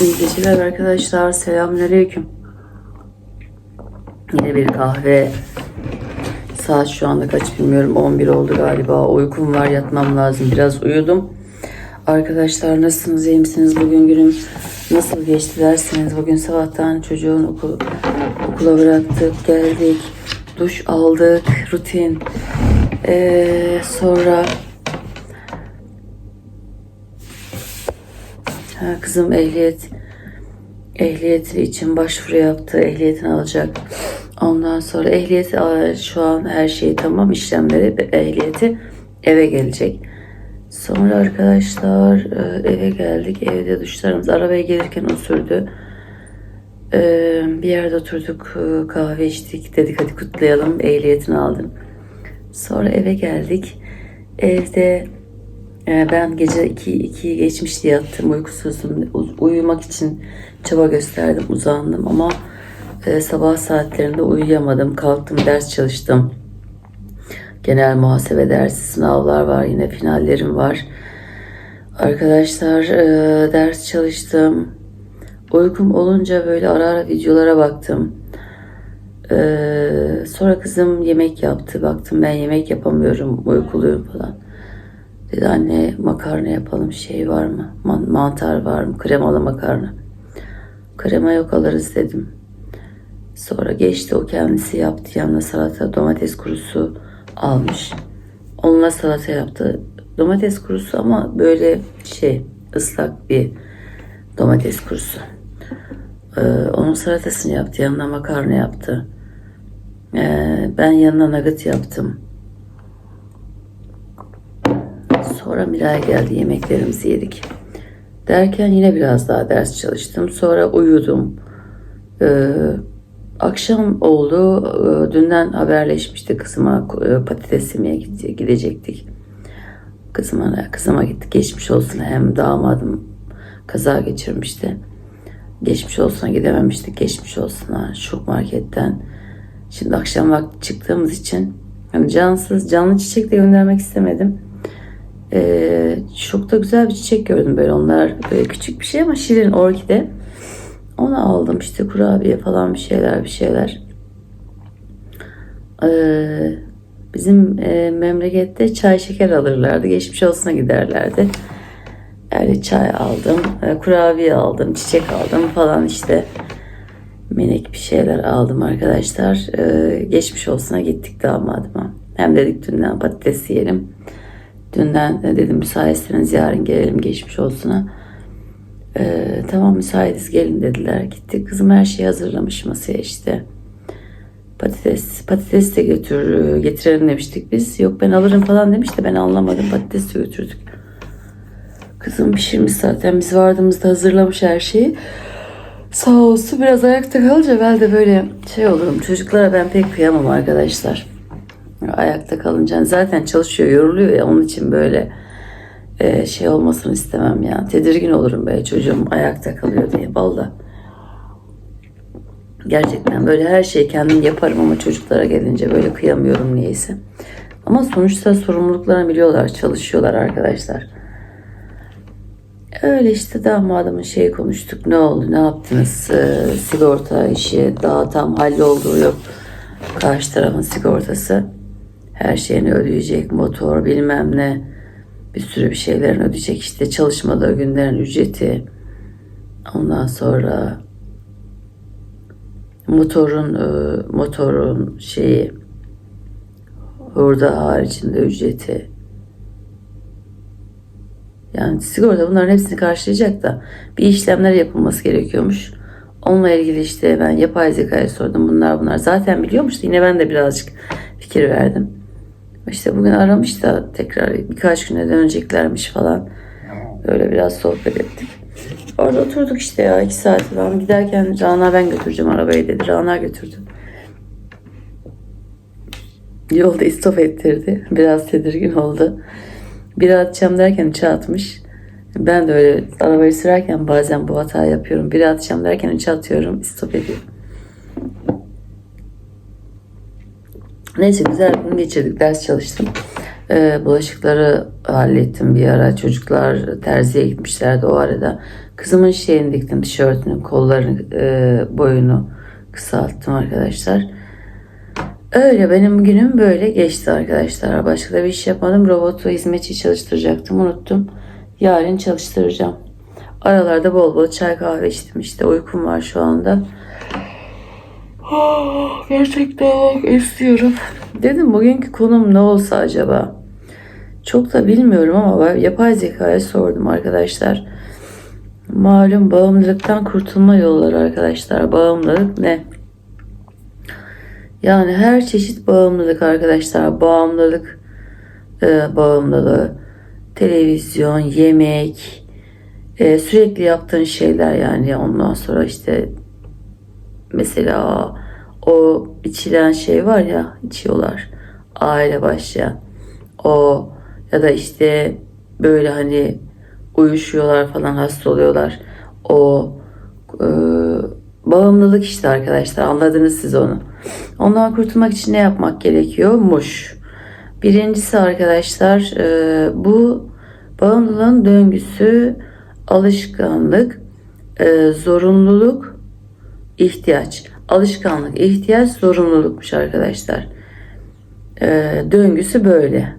İyi geceler arkadaşlar. Selamünaleyküm. Yine bir kahve. Saat şu anda kaç bilmiyorum. 11 oldu galiba. Uykum var yatmam lazım. Biraz uyudum. Arkadaşlar nasılsınız? iyi misiniz? Bugün günüm nasıl geçti derseniz bugün sabahtan çocuğun okul, okula bıraktık. Geldik. Duş aldık. Rutin. Ee, sonra Kızım ehliyet ehliyeti için başvuru yaptı. Ehliyetini alacak. Ondan sonra ehliyeti şu an her şey tamam işlemleri ehliyeti eve gelecek. Sonra arkadaşlar e, eve geldik. Evde duşlarımız arabaya gelirken o sürdü. E, Bir yerde oturduk e, kahve içtik. Dedik hadi kutlayalım. Ehliyetini aldım. Sonra eve geldik. Evde Ben gece 2 2 geçmişti yattım uykusuzum. U- Uyumak için çaba gösterdim, uzandım ama e, sabah saatlerinde uyuyamadım. Kalktım, ders çalıştım. Genel muhasebe dersi, sınavlar var, yine finallerim var. Arkadaşlar e, ders çalıştım. Uykum olunca böyle ara ara videolara baktım. Ee, sonra kızım yemek yaptı. Baktım ben yemek yapamıyorum, uykuluyum falan. Dedi anne makarna yapalım şey var mı? Man- mantar var mı? Kremalı makarna. Krema yok alırız dedim. Sonra geçti o kendisi yaptı. Yanına salata domates kurusu almış. Onunla salata yaptı. Domates kurusu ama böyle şey ıslak bir domates kurusu. Ee, onun salatasını yaptı. Yanına makarna yaptı. Ee, ben yanına nugget yaptım. Sonra Miray geldi yemeklerimizi yedik. Derken yine biraz daha ders çalıştım. Sonra uyudum. Ee, akşam oldu. Ee, dünden haberleşmişti kızıma e, patates yemeye gide- gidecektik. Kızıma, kızıma gittik. Geçmiş olsun hem damadım kaza geçirmişti. Geçmiş olsuna gidememiştik. Geçmiş olsuna şok marketten. Şimdi akşam vakti çıktığımız için hani cansız canlı çiçek de göndermek istemedim. Ee, çok da güzel bir çiçek gördüm böyle onlar böyle küçük bir şey ama şirin orkide. Onu aldım işte kurabiye falan bir şeyler bir şeyler. Ee, bizim e, memlekette çay şeker alırlardı. Geçmiş olsuna giderlerdi. Yani çay aldım, e, kurabiye aldım, çiçek aldım falan işte. Minik bir şeyler aldım arkadaşlar. Ee, geçmiş olsuna gittik damadıma. Hem dedik dünden patates yiyelim. Dünden de dedim müsaitseniz yarın gelelim geçmiş olsuna. Ee, tamam müsaitiz gelin dediler. Gittik kızım her şeyi hazırlamış masaya işte. Patates, patates de götür, getirelim demiştik biz. Yok ben alırım falan demiş de ben anlamadım. Patates de götürdük. Kızım pişirmiş zaten. Biz vardığımızda hazırlamış her şeyi. Sağ olsun biraz ayakta kalınca ben de böyle şey olurum. Çocuklara ben pek kıyamam arkadaşlar. Ayakta kalınca zaten çalışıyor, yoruluyor ya onun için böyle e, şey olmasını istemem ya. Tedirgin olurum böyle çocuğum ayakta kalıyor diye. Valla. Gerçekten böyle her şeyi kendim yaparım ama çocuklara gelince böyle kıyamıyorum niyeyse. Ama sonuçta sorumluluklarını biliyorlar, çalışıyorlar arkadaşlar. Öyle işte damadımın şeyi konuştuk. Ne oldu, ne yaptınız? Ee, sigorta işi daha tam halloldu yok. Karşı tarafın sigortası. Her şeyini ödeyecek. Motor bilmem ne. Bir sürü bir şeylerini ödeyecek. işte çalışmadığı günlerin ücreti. Ondan sonra motorun e, motorun şeyi hurda haricinde ücreti. Yani sigorta bunların hepsini karşılayacak da bir işlemler yapılması gerekiyormuş. Onunla ilgili işte ben yapay zekaya sordum bunlar bunlar. Zaten biliyormuş yine ben de birazcık fikir verdim. İşte bugün aramış da tekrar birkaç güne döneceklermiş falan. Öyle biraz sohbet ettik. Orada oturduk işte ya iki saat falan. Giderken Rana ben götüreceğim arabayı dedi. Rana götürdü. Yolda istop ettirdi. Biraz tedirgin oldu. Bir atacağım derken üçe atmış. Ben de öyle arabayı sürerken bazen bu hata yapıyorum. Bir atacağım derken üçe atıyorum. istop ediyor. Neyse güzel gün geçirdik. Ders çalıştım. Ee, bulaşıkları hallettim bir ara. Çocuklar terziye gitmişlerdi o arada. Kızımın şeyini diktim tişörtünün kollarını e, boyunu kısalttım arkadaşlar. Öyle benim günüm böyle geçti arkadaşlar. Başka da bir iş yapmadım. Robotu hizmetçi çalıştıracaktım. Unuttum. Yarın çalıştıracağım. Aralarda bol bol çay kahve içtim işte. Uykum var şu anda. Ah, Gerçekten istiyorum. Dedim bugünkü konum ne olsa acaba? Çok da bilmiyorum ama ben yapay zekaya sordum arkadaşlar. Malum bağımlılıktan kurtulma yolları arkadaşlar. Bağımlılık ne? Yani her çeşit bağımlılık arkadaşlar. Bağımlılık e, bağımlılığı, televizyon, yemek, e, sürekli yaptığın şeyler yani ondan sonra işte mesela o içilen şey var ya içiyorlar. Aile başlayan. O ya da işte böyle hani uyuşuyorlar falan hasta oluyorlar. O e, bağımlılık işte arkadaşlar anladınız siz onu. Ondan kurtulmak için ne yapmak gerekiyormuş? Birincisi arkadaşlar e, bu bağımlılığın döngüsü alışkanlık e, zorunluluk ihtiyaç alışkanlık ihtiyaç zorunlulukmuş arkadaşlar e, döngüsü böyle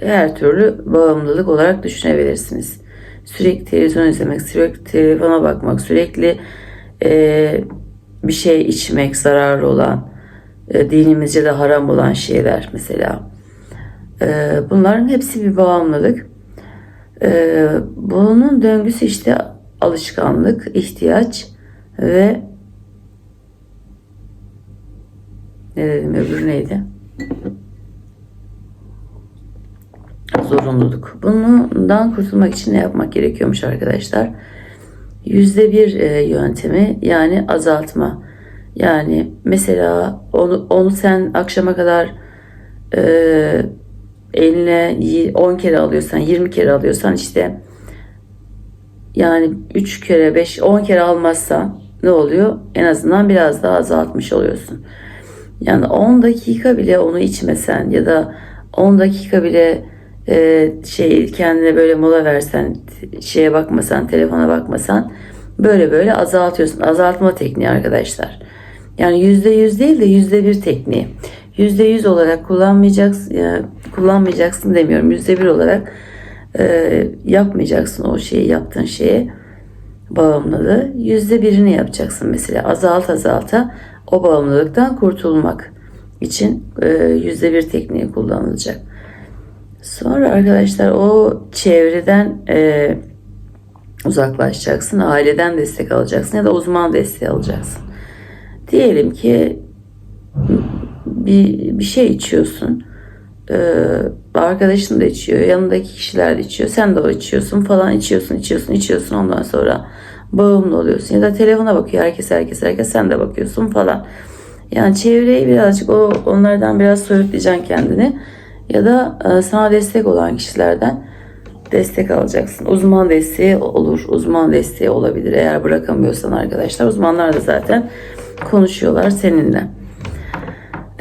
her türlü bağımlılık olarak düşünebilirsiniz. Sürekli televizyon izlemek, sürekli telefona bakmak, sürekli e, bir şey içmek zararlı olan, e, dinimizce de haram olan şeyler mesela. E, bunların hepsi bir bağımlılık. E, bunun döngüsü işte alışkanlık, ihtiyaç ve ne dedim öbürü neydi? zorunluluk. Bundan kurtulmak için ne yapmak gerekiyormuş arkadaşlar? Yüzde bir e, yöntemi yani azaltma. Yani mesela onu, onu sen akşama kadar e, eline 10 kere alıyorsan 20 kere alıyorsan işte yani 3 kere 5 10 kere almazsan ne oluyor? En azından biraz daha azaltmış oluyorsun. Yani 10 dakika bile onu içmesen ya da 10 dakika bile e, şey kendine böyle mola versen şeye bakmasan telefona bakmasan böyle böyle azaltıyorsun. Azaltma tekniği arkadaşlar. Yani yüzde yüz değil de yüzde bir tekniği. Yüzde yüz olarak kullanmayacaksın ya, kullanmayacaksın demiyorum. Yüzde bir olarak e, yapmayacaksın o şeyi yaptığın şeye bağımlılığı. Yüzde birini yapacaksın mesela. Azalt azalta o bağımlılıktan kurtulmak için e, yüzde bir tekniği kullanılacak. Sonra arkadaşlar o çevreden e, uzaklaşacaksın. Aileden destek alacaksın ya da uzman desteği alacaksın. Diyelim ki bir, bir şey içiyorsun. Ee, arkadaşın da içiyor. Yanındaki kişiler de içiyor. Sen de o içiyorsun falan içiyorsun içiyorsun içiyorsun. Ondan sonra bağımlı oluyorsun. Ya da telefona bakıyor herkes herkes herkes sen de bakıyorsun falan. Yani çevreyi birazcık o onlardan biraz soyutlayacaksın kendini ya da e, sana destek olan kişilerden destek alacaksın. Uzman desteği olur. Uzman desteği olabilir. Eğer bırakamıyorsan arkadaşlar. Uzmanlar da zaten konuşuyorlar seninle.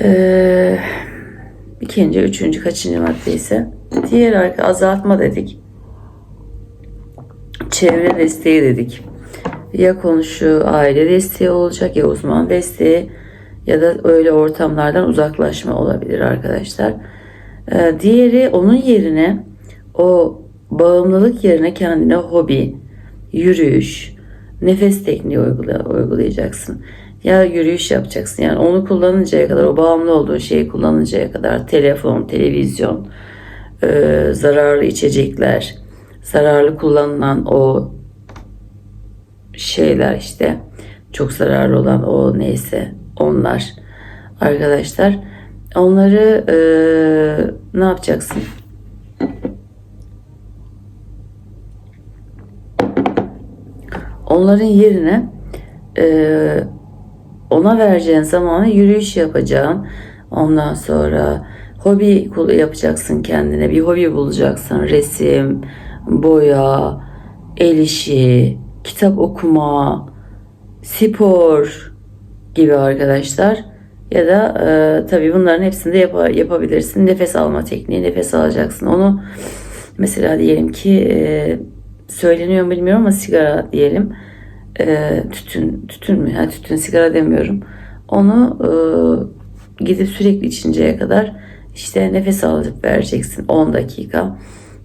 Ee, ikinci, üçüncü, kaçıncı madde ise diğer azaltma dedik. Çevre desteği dedik. Ya konuşu aile desteği olacak ya uzman desteği ya da öyle ortamlardan uzaklaşma olabilir arkadaşlar. Ee, diğeri onun yerine o bağımlılık yerine kendine hobi, yürüyüş, nefes tekniği uygula, uygulayacaksın. Ya yürüyüş yapacaksın yani onu kullanıncaya kadar o bağımlı olduğun şeyi kullanıncaya kadar telefon, televizyon, e, zararlı içecekler, zararlı kullanılan o şeyler işte çok zararlı olan o neyse onlar arkadaşlar Onları e, ne yapacaksın? Onların yerine e, ona vereceğin zamanı yürüyüş yapacağım. Ondan sonra hobi yapacaksın kendine. Bir hobi bulacaksın. Resim, boya, el işi, kitap okuma, spor gibi arkadaşlar Ya da e, tabii bunların hepsini de yapa- yapabilirsin. Nefes alma tekniği, nefes alacaksın. Onu mesela diyelim ki e, söyleniyor mu bilmiyorum ama sigara diyelim. E, tütün, tütün mü? Ha, tütün, sigara demiyorum. Onu e, gidip sürekli içinceye kadar işte nefes alıp vereceksin 10 dakika.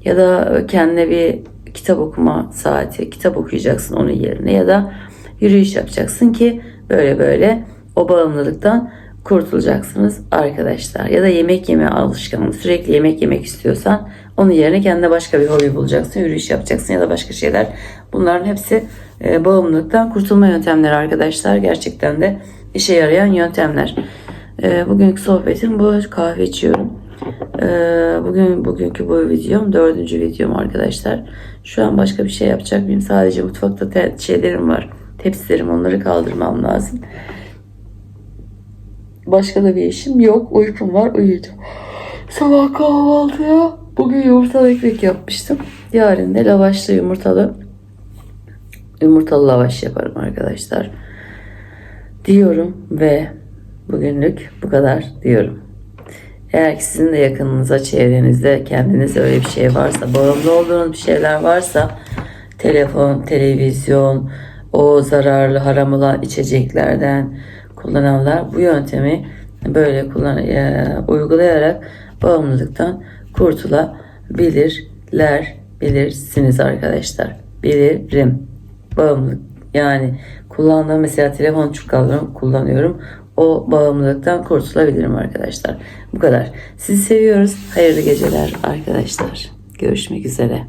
Ya da kendine bir kitap okuma saati, kitap okuyacaksın onun yerine ya da yürüyüş yapacaksın ki böyle böyle o bağımlılıktan kurtulacaksınız arkadaşlar. Ya da yemek yeme alışkanlığı. Sürekli yemek yemek istiyorsan onun yerine kendine başka bir hobi bulacaksın. Yürüyüş yapacaksın ya da başka şeyler. Bunların hepsi e, bağımlılıktan kurtulma yöntemleri arkadaşlar. Gerçekten de işe yarayan yöntemler. E, bugünkü sohbetim bu. Kahve içiyorum. E, bugün bugünkü bu videom dördüncü videom arkadaşlar. Şu an başka bir şey yapacak mıyım? Sadece mutfakta te- şeylerim var. Tepsilerim onları kaldırmam lazım. Başka da bir işim yok. Uykum var. Uyuyacağım. Sabah kahvaltıya bugün yumurtalı ekmek yapmıştım. Yarın da lavaşlı yumurtalı yumurtalı lavaş yaparım arkadaşlar. Diyorum ve bugünlük bu kadar diyorum. Eğer ki sizin de yakınınıza, çevrenizde kendiniz öyle bir şey varsa, bağımlı olduğunuz bir şeyler varsa telefon, televizyon, o zararlı haram olan içeceklerden kullananlar bu yöntemi böyle kullan e, uygulayarak bağımlılıktan kurtulabilirler, bilirsiniz arkadaşlar. Bilirim. Bağımlılık yani kullandığım mesela telefon çok kullanıyorum, kullanıyorum. O bağımlılıktan kurtulabilirim arkadaşlar. Bu kadar. Sizi seviyoruz. Hayırlı geceler arkadaşlar. Görüşmek üzere.